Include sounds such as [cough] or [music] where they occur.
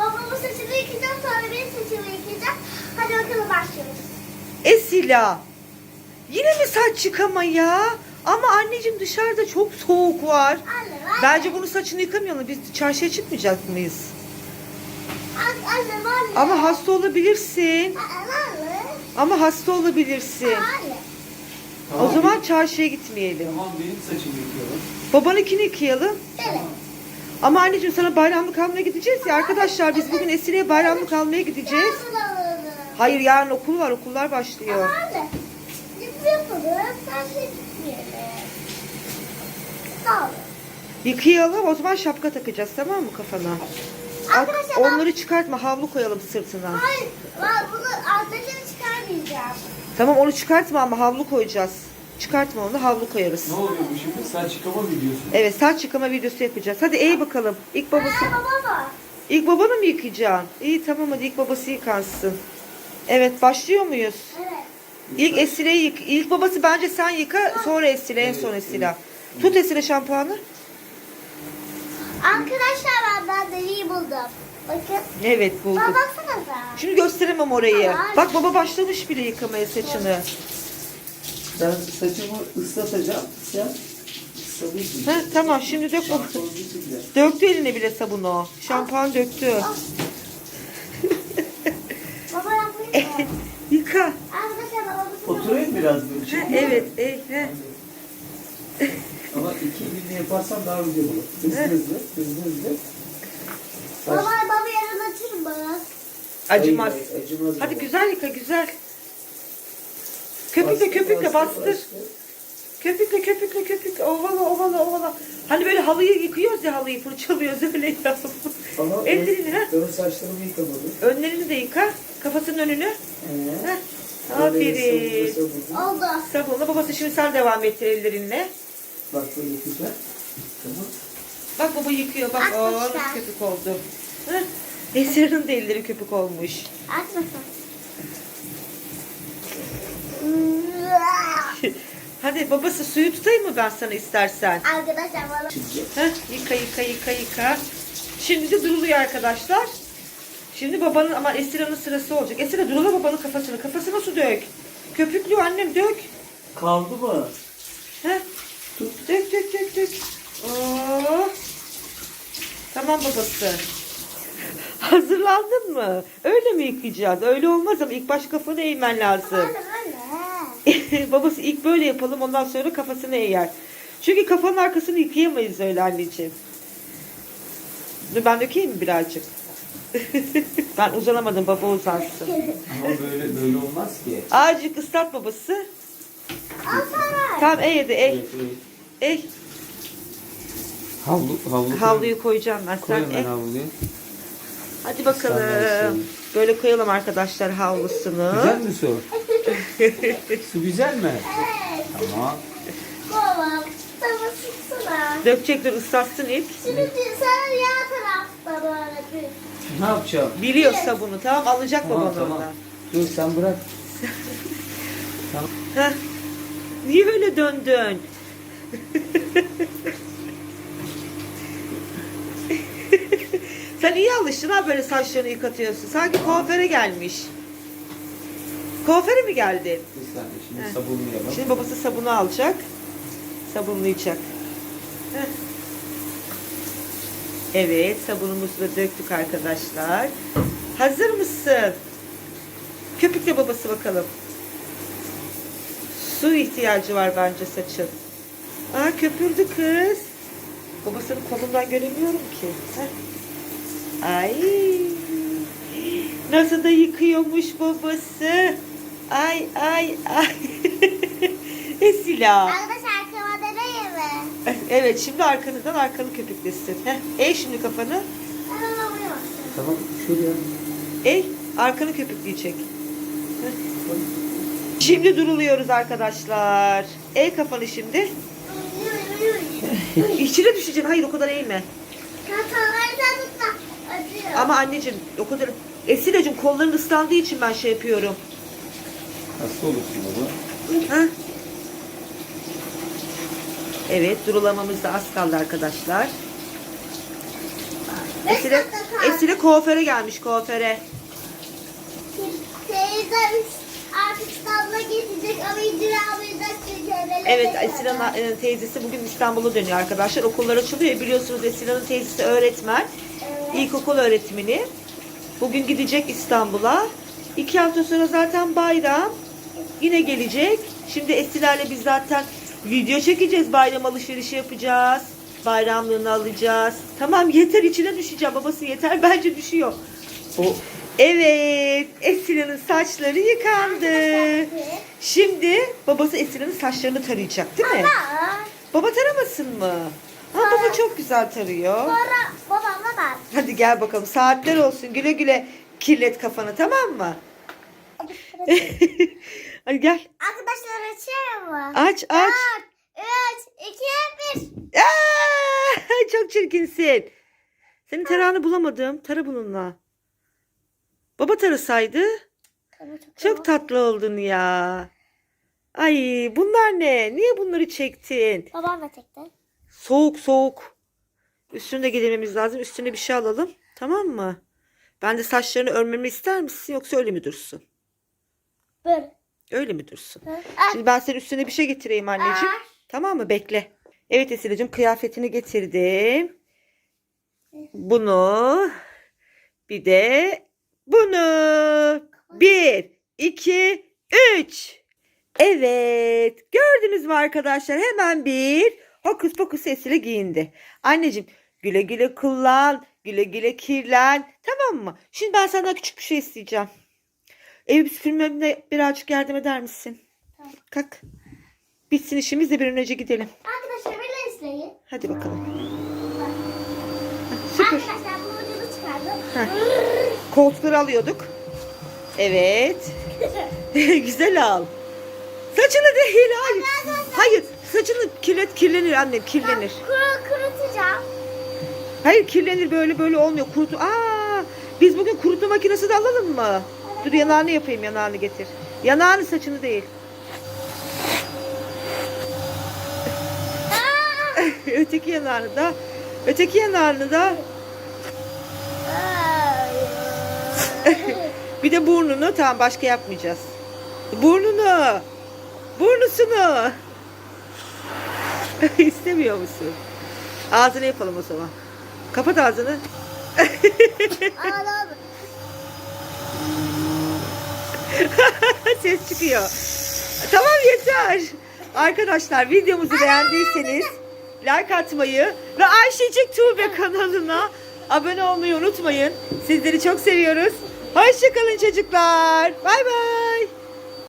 babamın saçını yıkayacağım sonra benim saçımı yıkayacağım. Hadi bakalım başlıyoruz. Esila. Yine mi saç yıkama ya? Ama anneciğim dışarıda çok soğuk var. Anne. Bence bunu saçını yıkamayalım. Biz çarşıya çıkmayacak mıyız? Anne, anne mı? Ama hasta olabilirsin. Anne mı? Ama hasta olabilirsin. Anne. O zaman çarşıya gitmeyelim. Tamam benim saçımı yıkıyorum. Babanınkini yıkayalım. Evet. Ama anneciğim sana bayramlık almaya gideceğiz ya. Arkadaşlar biz bugün Esile'ye bayramlık almaya gideceğiz. Hayır yarın okul var. Okullar başlıyor. Ama. Yıkayalım. O zaman şapka takacağız tamam mı kafana? Arkadaşlar onları çıkartma. Havlu koyalım sırtına. Hayır. Bunu alttakini çıkarmayacağım. Tamam onu çıkartma ama havlu koyacağız. Çıkartma onu havlu koyarız. Ne oluyor bu şimdi? Saç yıkama videosu. Evet saç yıkama videosu yapacağız. Hadi iyi bakalım. İlk babası. Aa, baba var. İlk babanı mı yıkayacaksın? İyi tamam hadi ilk babası yıkansın. Evet başlıyor muyuz? Evet. İlk Esile'yi yık. İlk babası bence sen yıka sonra Esile en son Esile. Tut Esile şampuanı. Arkadaşlar ben ben deliği buldum. Bakın. Evet Baba bulduk. baksanıza. Şimdi gösteremem orayı. Bak baba başlamış bile yıkamaya saçını. Ben saçımı ıslatacağım. Sen ıslatıyorsun. Heh, tamam şimdi dök. Döktü eline bile sabunu. Şampuan döktü. [laughs] Baba yapayım mı? Yıka. Arkadaşlar babamızın Oturayım biraz böyle. Ha, evet. E, he. Ama iki günde yaparsam daha güzel olur. Hızlı hızlı, hızlı hızlı. Baba baba yarın açır mı? Acımaz. Hayır, hayır, acımaz. Hadi baba. güzel yıka güzel. Köpükle köpükle bastır. Köpükle köpükle köpükle ovala ovala ovala. Hani böyle halıyı yıkıyoruz ya halıyı fırçalıyoruz [laughs] öyle yap. Ama [laughs] Ellerini ha. ön, saçlarımı yıkamadım. Önlerini de yıka. Kafasının önünü. Ee, Heh. Aferin. sabunla sabunla. Oldu. Sabunla babası şimdi sen devam ettir ellerinle. Bak böyle yapacağım. Tamam. Bak baba yıkıyor bak. Oo, Arkadaşlar. köpük oldu. Heh. Esra'nın da elleri köpük olmuş. Bakalım. [laughs] Hadi babası suyu tutayım mı ben sana istersen? Arkadaşlar bana. Heh, yıka yıka yıka yıka. Şimdi de duruluyor arkadaşlar. Şimdi babanın ama Esra'nın sırası olacak. Esra durula babanın kafasını. Kafasına su dök. Köpüklüyor annem dök. Kaldı mı? Heh. Dök dök dök dök. Oo. Tamam babası. [laughs] Hazırlandın mı? Öyle mi yıkayacağız? Öyle olmaz ama ilk baş kafanı eğmen lazım. Anne anne. [laughs] Babası ilk böyle yapalım ondan sonra kafasını eğer. Çünkü kafanın arkasını yıkayamayız öyle anneciğim. Dur ben dökeyim mi birazcık? [laughs] ben uzanamadım baba uzansın. Ama böyle böyle olmaz ki. Azıcık ıslat babası. Tamam ey hadi ey. Ey. Havlu, havlu. Havluyu koyacağım ben. Sen ey. havluyu. Hadi bakalım. Böyle koyalım arkadaşlar havlusunu. Güzel mi su? Su güzel mi? Evet. Tamam. Babam. Tamam sıksana. Dökecekler ıslatsın ilk. Şimdi sen yan tarafta böyle bir. Ne yapacağım? Biliyor sabunu tamam alacak Tamam baban tamam. oradan. Dur sen bırak. [laughs] Heh. Niye öyle döndün? [laughs] Sen iyi alıştın ha böyle saçlarını yıkatıyorsun. Sanki kuaföre gelmiş. Kuaföre mi geldin? Bir saniye şimdi Heh. sabunlayalım. Şimdi babası sabunu alacak. Sabunlayacak. Heh. Evet sabunumuzu da döktük arkadaşlar. Hazır mısın? Köpükle babası bakalım. Su ihtiyacı var bence saçın. Aa köpürdü kız. Babasının kolundan göremiyorum ki. Heh. Ay. Nasıl da yıkıyormuş babası. Ay ay ay. [laughs] Esila. Arkadaşlar arkama deneyim mi? Evet şimdi arkanızdan arkanı köpüklesin. Heh. Ey şimdi kafanı. Babaya bak. Tamam şuraya. Ey arkanı köpükleyecek. Heh. Şimdi duruluyoruz arkadaşlar. Ey kafanı şimdi. Yuy, yuy, yuy. İçine düşeceksin. Hayır o kadar eğme. Kafalardan tutma. Acıyor. Ama anneciğim o kadar... Esile'cim kolların ıslandığı için ben şey yapıyorum. Hasta olursun baba. Ha? Evet durulamamız da az kaldı arkadaşlar. Esile. Esile kuaföre gelmiş kuaföre. Teyzem artık İstanbul'a gidecek ama İdil abi. Evet Esile'nin e, teyzesi bugün İstanbul'a dönüyor arkadaşlar. Okullar açılıyor. Biliyorsunuz Esile'nin teyzesi öğretmen. İlkokul öğretmeni. Bugün gidecek İstanbul'a. İki hafta sonra zaten bayram. Yine gelecek. Şimdi Esiler'le biz zaten video çekeceğiz. Bayram alışverişi yapacağız. Bayramlığını alacağız. Tamam yeter içine düşeceğim. Babası yeter. [laughs] Bence düşüyor. O Evet. Esile'nin saçları yıkandı. Şimdi babası Esile'nin saçlarını tarayacak değil mi? Baba. Baba taramasın mı? Ha, baba çok güzel tarıyor. Sonra babamla ben. Hadi gel bakalım. Saatler olsun. Güle güle kirlet kafanı tamam mı? [laughs] Hadi gel. Arkadaşlar açıyor mu? Aç aç. 4, 3, 2, 1. Aa, [laughs] çok çirkinsin. Senin tarağını bulamadım. Tara bununla. Baba tarasaydı. Çok tatlı oldun ya. Ay bunlar ne? Niye bunları çektin? Babam da çekti. Soğuk soğuk. Üstünü de giydirmemiz lazım. Üstüne bir şey alalım. Tamam mı? Ben de saçlarını örmemi ister misin yoksa öyle mi dursun? Böyle. Öyle mi dursun? Şimdi ben senin üstüne bir şey getireyim anneciğim. Tamam mı? Bekle. Evet Esile'cim kıyafetini getirdim. Bunu. Bir de bunu. Bir, iki, üç. Evet. Gördünüz mü arkadaşlar? Hemen bir hokus pokus Esile giyindi. Anneciğim güle güle kullan. Güle güle kirlen. Tamam mı? Şimdi ben senden küçük bir şey isteyeceğim. Ev süpürmemde birazcık yardım eder misin? Tamam. Kalk. Bitsin işimiz de bir an önce gidelim. Arkadaşlar beni izleyin. Hadi bakalım. Süpür. Arkadaşlar bu ucunu çıkardım. Heh. Koltukları alıyorduk. Evet. [laughs] Güzel al. Saçını değil hayır. Hayır saçını kirlet kirlenir annem kirlenir. Kuru, kurutacağım. Hayır kirlenir böyle böyle olmuyor. Kurutu. Aa, biz bugün kurutma makinesi de alalım mı? Dur yanağını yapayım yanağını getir. Yanağını saçını değil. [laughs] öteki yanağını da. Öteki yanağını da. [laughs] Bir de burnunu tamam başka yapmayacağız. Burnunu. Burnusunu. [laughs] İstemiyor musun? Ağzını yapalım o zaman. Kapat ağzını. Ağlam. [laughs] Ses çıkıyor. Tamam yeter. Arkadaşlar videomuzu beğendiyseniz like atmayı ve Ayşecik Tuğbe kanalına abone olmayı unutmayın. Sizleri çok seviyoruz. Hoşçakalın çocuklar. Bay bay.